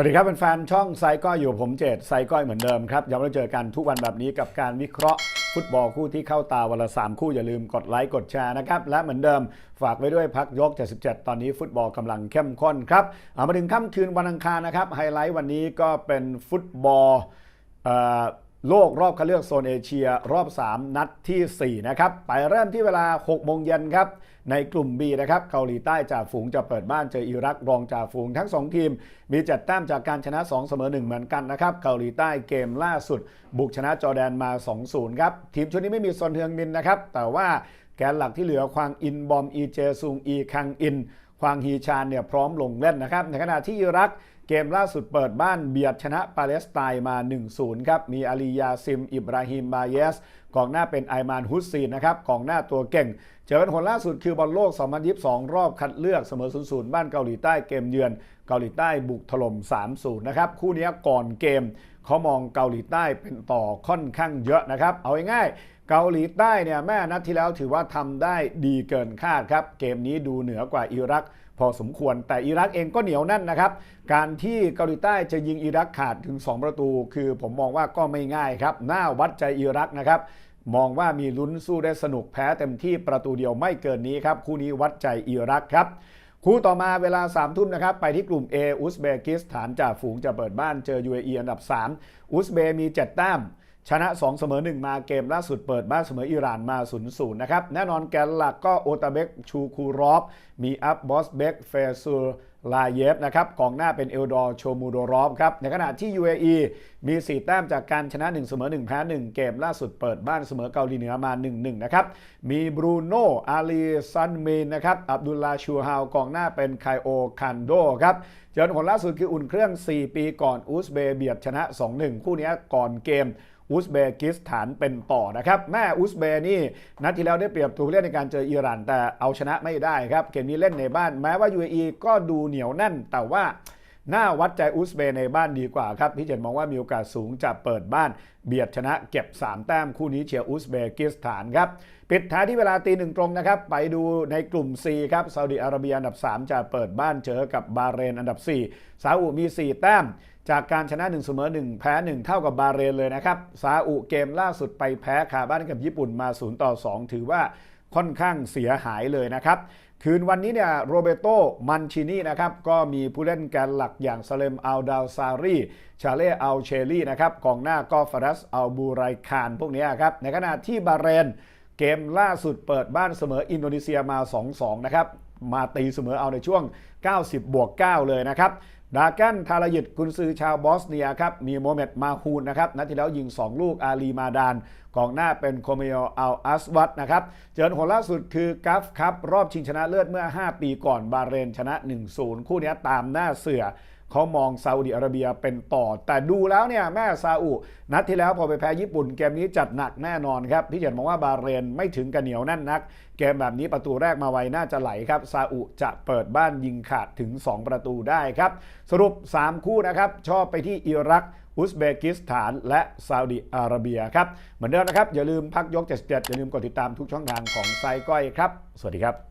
วัสดีครับเป็นแฟนๆช่องไซก้อยอยู่ผมเจตไซก้อยเหมือนเดิมครับย้ำว่าเจอกันทุกวันแบบนี้กับการวิเคราะห์ฟุตบอลคู่ที่เข้าตาวันละ3คู่อย่าลืมกดไลค์กดแชร์นะครับ และเหมือนเดิมฝากไว้ด้วยพักยก 77 ตอนนี้ฟุตบอลกำลังเข้มข้นครับเอามาถึงค่ำคืนวันอังคารนะครับไฮไลท์วันนี้ก็เป็นฟุตบอล โลกรอบคัดเลือกโซนเอเชียรอบ 3 นัดทีสี่ 4 นะครับ ไปเริ่มที่เวลา 6 โมงเย็นครับ ในกลุ่ม B นะครับ เกาหลีใต้จ่าฝูงจะเปิดบ้านเจออิรักรองจ่าฝูงทั้ง 2 ทีม มีจัดแต้มจากการชนะ 2 เสมอ 1 เหมือนกันนะครับ เกาหลีใต้เกมล่าสุด บุกชนะจอร์แดนมา 2-0 ครับ ทีมชุดนี้ไม่มีซอนเทืองมินนะครับ แต่ว่าแกนหลักที่เหลือควางอินบอมอีเจซุงอีคังอิน ควางฮีชานเนี่ยพร้อมลงเล่นนะครับ ในขณะที่อิรักเกมล่าสุดเปิดบ้านเบียดชนะปาเลสไตน์มา 1-0 ครับ มีอาลียาซิม อิบราฮิม บาเยส กองหน้าเป็นไอมานฮุสซีนนะครับ กองหน้าตัวเก่ง เจอกันผลล่าสุดคือบอลโลก 2022 รอบคัดเลือกเสมอ 0-0 บ้านเกาหลีใต้เกมเยือน เกาหลีใต้บุกถล่ม 3-0 นะครับ คู่นี้ก่อนเกม เขามองเกาหลีใต้เป็นต่อค่อนข้างเยอะนะครับ เอาง่ายๆเกาหลีใต้เนี่ยแม่นัดที่แล้วถือว่าทำได้ดีเกินคาดครับ เกมนี้ดูเหนือกว่าอิรักพอสมควรแต่อิรักเองก็เหนียวแน่นนะครับ การที่เกาหลีใต้จะยิงอิรักขาดถึง 2 ประตู คือผมมองว่าก็ไม่ง่ายครับหน้าวัดใจอิรักนะครับมองว่ามีลุ้นสู้ได้สนุกแพ้เต็มที่ประตูเดียวไม่เกินนี้ครับ คู่นี้วัดใจอิรักครับ คู่ต่อมาเวลา3ามทุ่มนะครับ ไปที่กลุ่ม A อุซเบกิสถานจ่าฝูงจะเปิดบ้านเจอ UAE อันดับ 3 อุซเบมี 7 แต้ม ชนะ 2 เสมอ 1 มาเกมล่าสุดเปิดบ้านเสมออิหร่านมา 0-0 นะครับ แน่นอนแกนหลักก็โอตาเบกชูคูรอฟ มีอัพบอสเบกเฟซู ลาเยฟนะครับกองหน้าเป็นเอลดอร์โชมูโดรอฟครับในขณะที่ UAE มี 4 แต้มจากการชนะ 1 เสมอ 1 แพ้ 1 เกมล่าสุดเปิดบ้านเสมอเกาหลีเหนือมา 1-1 นะครับ มีบรูโนอาลีซันเมนนะครับอับดุลลาชูฮาวกองหน้าเป็นไคโอคันโดครับเจอผลล่าสุดคืออุ่นเครื่อง 4 ปีก่อนอุซเบย์เบียดชนะ 2-1 คู่นี้ก่อนเกม อุซเบกิสถานเป็นต่อนะครับแม่อุซเบนี่นัดที่แล้วได้เปรียบตัวเล่นในการเจออิหร่านแต่เอาชนะไม่ได้ครับเกมนี้เล่นในบ้าน แม้ว่า UAE ก็ดูเหนียวแน่นแต่ว่า หน้าวัดใจอุซเบในบ้านดีกว่าครับ พี่เจนมองว่ามีโอกาสสูงจะเปิดบ้าน เบียดชนะเก็บ 3 แต้มคู่นี้เชียร์อุซเบกิสถานครับปิดท้ายที่เวลาตีหนึ่งตรงนะครับ ไปดูในกลุ่ม C ครับซาอุดิอาระเบียอันดับ 3 จะเปิดบ้านเจอกับบาเรนอันดับ 4 ซาอุมี 4 แต้ม จากการชนะ1เสมอ1 แพ้ 1 เท่ากับบาเรนเลยนะครับซาอุเกมล่าสุดไปแพ้คาบ้านกับญี่ปุ่นมา0ต่อ2ถือว่า ค่อนข้างเสียหายเลยนะครับ คืนวันนี้เนี่ยโรเบโตมันชินีนะครับก็มีผู้เล่นแกนหลักอย่างซาเลมอัลดาวซารีชาเล่อัลเชลี่นะครับกองหน้าก็ฟารัสอัลบูไรคานพวกนี้ครับในขณะที่บาเรนเกมล่าสุดเปิดบ้านเสมออินโดนีเซียมา 2-2 นะครับ มาตีเสมอเอาในช่วง 90 บวก 9 เลยนะครับดากันทารยิตกุนซือชาวบอสเนียครับ มีโมเมดมาฮูนนะครับ นัดที่แล้วยิง 2 ลูกอาลีมาดานกองหน้าเป็นโคเมโออัลอัสวัตนะครับ เจอผลล่าสุดคือกัฟครับ รอบชิงชนะเลิศเมื่อ 5 ปีก่อนบาเรนชนะ 1-0 คู่นี้ตามหน้าเสือเขามองซาอุดิอาระเบียเป็นต่อ แต่ดูแล้วเนี่ยแม่ซาอุนัดที่แล้วพอไปแพ้ญี่ปุ่นเกมนี้จัดหนักแน่นอนครับ พี่เจนมองว่าบาเรนไม่ถึงกับเหนียวแน่นนัก เกมแบบนี้ประตูแรกมาไวน่าจะไหลครับซาอุจะเปิดบ้านยิงขาดถึง 2 ประตูได้ครับ สรุป 3 คู่นะครับ ชอบไปที่อิรัก อุซเบกิสถาน และซาอุดิอาระเบียครับ เหมือนเดิมนะครับ อย่าลืมพักยก 77 อย่าลืมกดติดตามทุกช่องทางของไซก้อยครับ สวัสดีครับ